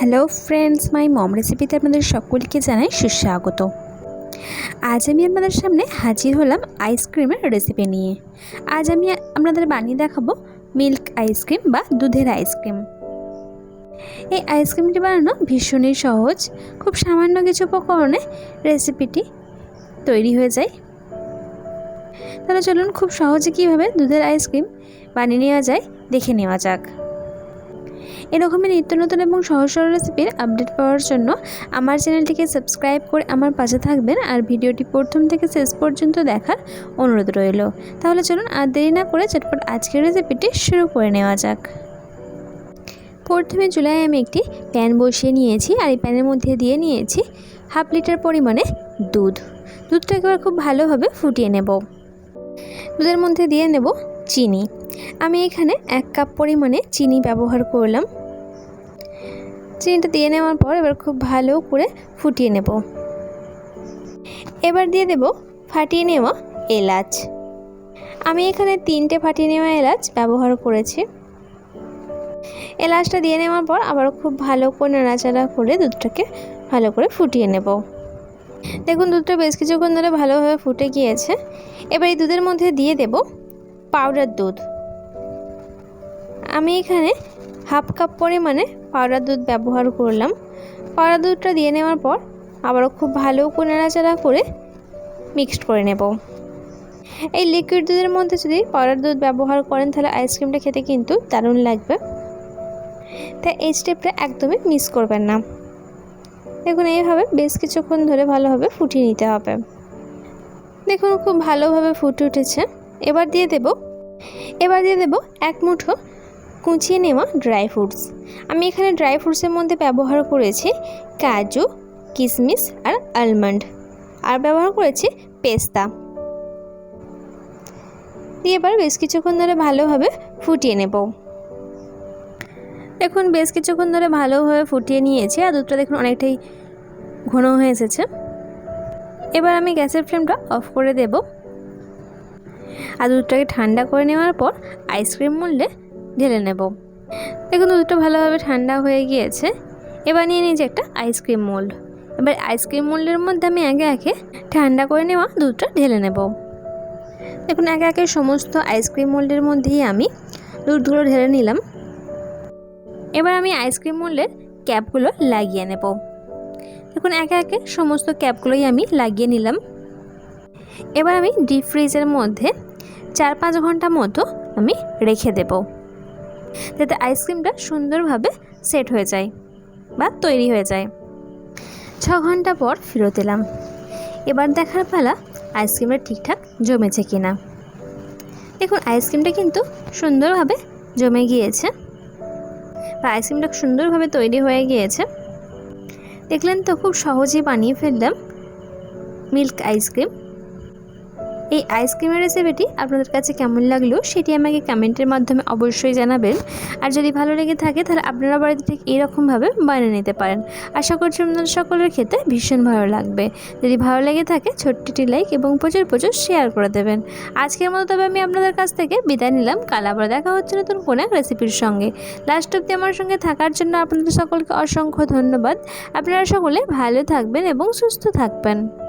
Hello friends মাই মম রেসিপিতে আপনাদের সকলকে জানাই সুস্বাগত। আজ আমি আপনাদের সামনে হাজির হলাম আইসক্রিমের রেসিপি নিয়ে। আজ আমি আপনাদের বানিয়ে দেখাবো মিল্ক আইসক্রিম বা দুধের আইসক্রিম এই আইসক্রিমটি বানানো ভীষণই সহজ। খুব সামান্য কিছু উপকরণে রেসিপিটি তৈরি হয়ে যায়। তাহলে চলুন খুব সহজে কীভাবে দুধের আইসক্রিম বানিয়ে নেওয়া যায়, দেখে নেওয়া যাক। এরকমই নিত্য নতুন এবং সহজ সরল রেসিপির আপডেট পাওয়ার জন্য আমার চ্যানেলটিকে সাবস্ক্রাইব করে আমার পাশে থাকবেন আর ভিডিওটি প্রথম থেকে শেষ পর্যন্ত দেখার অনুরোধ রইল। তাহলে চলুন আর দেরি না করে চটপট আজকের রেসিপিটি শুরু করে নেওয়া যাক। প্রথমে চুলায় আমি একটি প্যান বসিয়ে নিয়েছি আর এই প্যানের মধ্যে দিয়ে নিয়েছি হাফ লিটার পরিমাণে দুধ। দুধটা এবার খুব ভালোভাবে ফুটিয়ে নেব। দুধের মধ্যে দিয়ে নেব চিনি। আমি এখানে এক কাপ পরিমাণে চিনি ব্যবহার করলাম। চিনিটা দিয়ে নেওয়ার পর এবার খুব ভালো করে ফুটিয়ে নেব। এবার দিয়ে দেব ফাটিয়ে নেওয়া এলাচ। আমি এখানে তিনটে ফাটিয়ে নেওয়া এলাচ ব্যবহার করেছি। এলাচটা দিয়ে নেওয়ার পর আবার খুব ভালো করে নাড়াচাড়া করে দুধটাকে ভালো করে ফুটিয়ে নেব। দেখুন, দুধটা বেশ কিছুক্ষণ ধরে ভালোভাবে ফুটে গিয়েছে। এবার এই দুধের মধ্যে দিয়ে দেব পাউডার দুধ। আমি এখানে হাফ কাপ পরিমাণে পাউডার দুধ ব্যবহার করলাম। পাউডার দুধটা দিয়ে নেওয়ার পর আবারও খুব ভালো করে নাড়াচাড়া করে মিক্সড করে নেব। এই লিকুইড দুধের মধ্যে যদি পাউডার দুধ ব্যবহার করেন, তাহলে আইসক্রিমটা খেতে কিন্তু দারুণ লাগবে। তাই এই স্টেপটা একদমই মিস করবেন না। দেখুন, এইভাবে বেশ কিছুক্ষণ ধরে ভালোভাবে ফুটিয়ে নিতে হবে। দেখুন, খুব ভালোভাবে ফুটে উঠেছে। এবার দিয়ে দেব, এবার দিয়ে দেব এক মুঠো কুচিয়ে নেওয়া ড্রাই ফ্রুটস। আমি এখানে ড্রাই ফ্রুটসের মধ্যে ব্যবহার করেছি কাজু কিশমিশ আর আলমন্ড। আর ব্যবহার করেছি পেস্তা। দিয়ে এবার বেশ কিছুক্ষণ ধরে ভালোভাবে ফুটিয়ে নেব। দেখুন, বেশ কিছুক্ষণ ধরে ভালোভাবে ফুটিয়ে নিয়েছে আর দুধটা দেখুন অনেকটাই ঘন হয়ে এসেছে। এবার আমি গ্যাসের ফ্লেমটা অফ করে দেব। আর দুধটাকে ঠান্ডা করে নেওয়ার পর আইসক্রিম মূল্যে ঢেলে নেব। দেখুন দুধটা ভালোভাবে ঠান্ডা হয়ে গিয়েছে। এবার নিয়ে নিয়েছি একটা আইসক্রিম মোল্ড এবার আইসক্রিম মোল্ডের মধ্যে আমি আগে আগে ঠান্ডা করে নেওয়া দুধটা ঢেলে নেব। দেখুন, একে একে সমস্ত আইসক্রিম মোল্ডের মধ্যেই আমি দুধগুলো ঢেলে নিলাম। এবার আমি আইসক্রিম মোল্ডের ক্যাপগুলো লাগিয়ে নেব। দেখুন, একে একে সমস্ত ক্যাপগুলোই আমি লাগিয়ে নিলাম। এবার আমি ডিপ ফ্রিজের মধ্যে চার পাঁচ ঘণ্টা মতো আমি রেখে দেব। যাতে আইসক্রিমটা সুন্দরভাবে সেট হয়ে যায় বা তৈরি হয়ে যায়। ছ ঘণ্টা পর ফেরত এলাম। এবার দেখার পালা আইসক্রিমটা ঠিকঠাক জমেছে কিনা। দেখুন, আইসক্রিমটা কিন্তু সুন্দরভাবে জমে গিয়েছে বা আইসক্রিমটা সুন্দরভাবে তৈরি হয়ে গিয়েছে। দেখলেন তো, খুব সহজেই বানিয়ে ফেললাম মিল্ক আইসক্রিম। এই আইসক্রিমের রেসিপিটি আপনাদের কাছে কেমন লাগল সেটি আমাকে কমেন্টের মাধ্যমে অবশ্যই জানাবেন। আর যদি ভালো লেগে থাকে, তাহলে আপনারা বাড়িতে ঠিক এরকমভাবে বানিয়ে নিতে পারেন। আশা করছি আপনাদের সকলের খেতে ভীষণ ভালো লাগবে। যদি ভালো লেগে থাকে ছোট্টটি লাইক এবং প্রচুর প্রচুর শেয়ার করে দেবেন। আজকের মতো তবে আমি আপনাদের কাছ থেকে বিদায় নিলাম। কাল আবার দেখা হচ্ছে নতুন কোনো এক রেসিপির সঙ্গে। লাস্ট অব্দি আমার সঙ্গে থাকার জন্য আপনাদের সকলকে অসংখ্য ধন্যবাদ। আপনারা সকলে ভালো থাকবেন এবং সুস্থ থাকবেন।